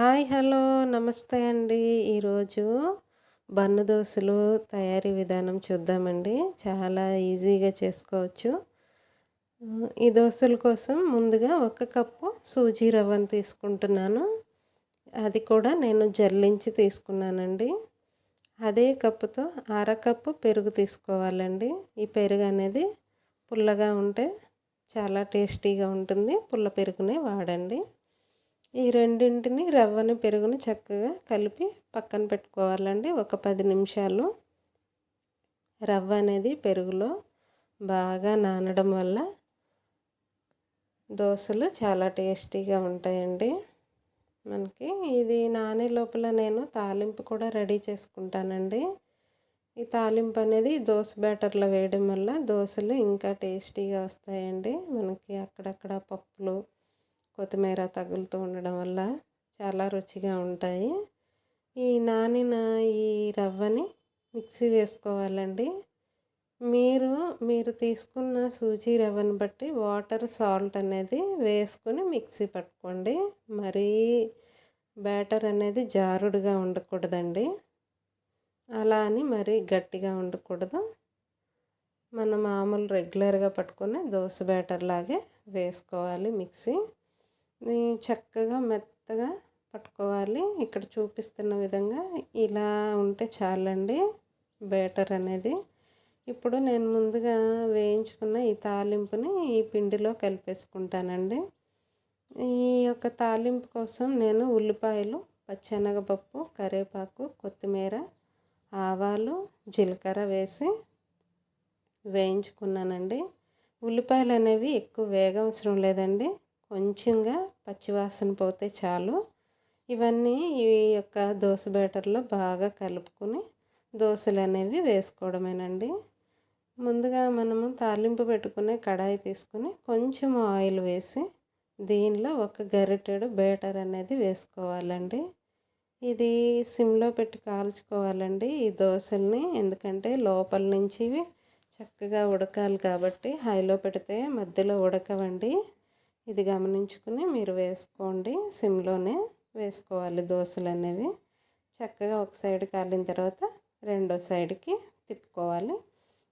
Hi hello నమస్తే అండి. ఈరోజు బన్ను దోశలు తయారీ విధానం చూద్దామండి. చాలా ఈజీగా చేసుకోవచ్చు. ఈ దోశల కోసం ముందుగా ఒక కప్పు సూజీ రవ్వను తీసుకుంటున్నాను. అది కూడా నేను జల్లించి తీసుకున్నానండి. అదే కప్పుతో అరకప్పు పెరుగు తీసుకోవాలండి. ఈ పెరుగు అనేది పుల్లగా ఉంటే చాలా టేస్టీగా ఉంటుంది. పుల్ల పెరుగునే వాడండి. ఈ రెండింటిని రవ్వను పెరుగును చక్కగా కలిపి పక్కన పెట్టుకోవాలండి. ఒక పది నిమిషాలు రవ్వ అనేది పెరుగులో బాగా నానడం వల్ల దోశలు చాలా టేస్టీగా ఉంటాయండి. మనకి ఇది నానే లోపల నేను తాలింపు కూడా రెడీ చేసుకుంటానండి. ఈ తాలింపు అనేది దోశ బ్యాటర్లో వేయడం వల్ల దోశలు ఇంకా టేస్టీగా వస్తాయండి. మనకి అక్కడక్కడ పప్పులు కొత్తిమీర తగులుతూ ఉండడం వల్ల చాలా రుచిగా ఉంటాయి. ఈ నానిన ఈ రవ్వని మిక్సీ వేసుకోవాలండి. మీరు మీరు తీసుకున్న సూజీ రవ్వని బట్టి వాటర్ సాల్ట్ అనేది వేసుకొని మిక్సీ పట్టుకోండి. మరీ బ్యాటర్ అనేది జారుడుగా ఉండకూడదండి. అలా అని మరీ గట్టిగా ఉండకూడదు. మన మామూలు రెగ్యులర్గా పట్టుకునే దోశ బ్యాటర్ లాగే వేసుకోవాలి మిక్సీ. చక్కగా మెత్తగా పట్టుకోవాలి. ఇక్కడ చూపిస్తున్న విధంగా ఇలా ఉంటే చాలండి. బేటర్ అనేది. ఇప్పుడు నేను ముందుగా వేయించుకున్న ఈ తాలింపుని ఈ పిండిలో కలిపేసుకుంటానండి. ఈ యొక్క తాలింపు కోసం నేను ఉల్లిపాయలు పచ్చెనగపప్పు కరివేపాకు కొత్తిమీర ఆవాలు జీలకర్ర వేసి వేయించుకున్నానండి. ఉల్లిపాయలు అనేవి ఎక్కువ వేగవసరం లేదండి. కొంచెంగా పచ్చివాసన పోతే చాలు. ఇవన్నీ ఈ యొక్క దోశ బ్యాటర్లో బాగా కలుపుకొని దోశలు అనేవి వేసుకోవడమేనండి. ముందుగా మనము తాలింపు పెట్టుకునే కడాయి తీసుకుని కొంచెం ఆయిల్ వేసి దీనిలో ఒక గరిటెడు బేటర్ అనేది వేసుకోవాలండి. ఇది సిమ్లో పెట్టి కాల్చుకోవాలండి ఈ దోశల్ని ఎందుకంటే లోపల నుంచి చక్కగా ఉడకాలి కాబట్టి హైలో పెడితే మధ్యలో ఉడకవండి. ఇది గమనించుకుని మీరు వేసుకోండి. సిమ్లోనే వేసుకోవాలి దోశలు అనేవి చక్కగా ఒక సైడ్ కాలిన తర్వాత రెండో సైడ్కి తిప్పుకోవాలి.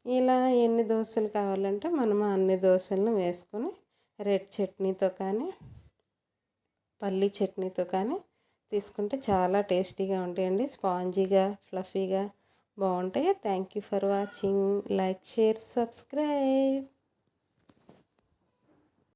ఇలా ఎన్ని దోశలు కావాలంటే మనము అన్ని దోశలను వేసుకొని రెడ్ చట్నీతో కానీ పల్లీ చట్నీతో కానీ తీసుకుంటే చాలా టేస్టీగా ఉంటాయండి. స్పాంజీగా ఫ్లఫీగా బాగుంటాయి. Thank you for watching. Like share subscribe.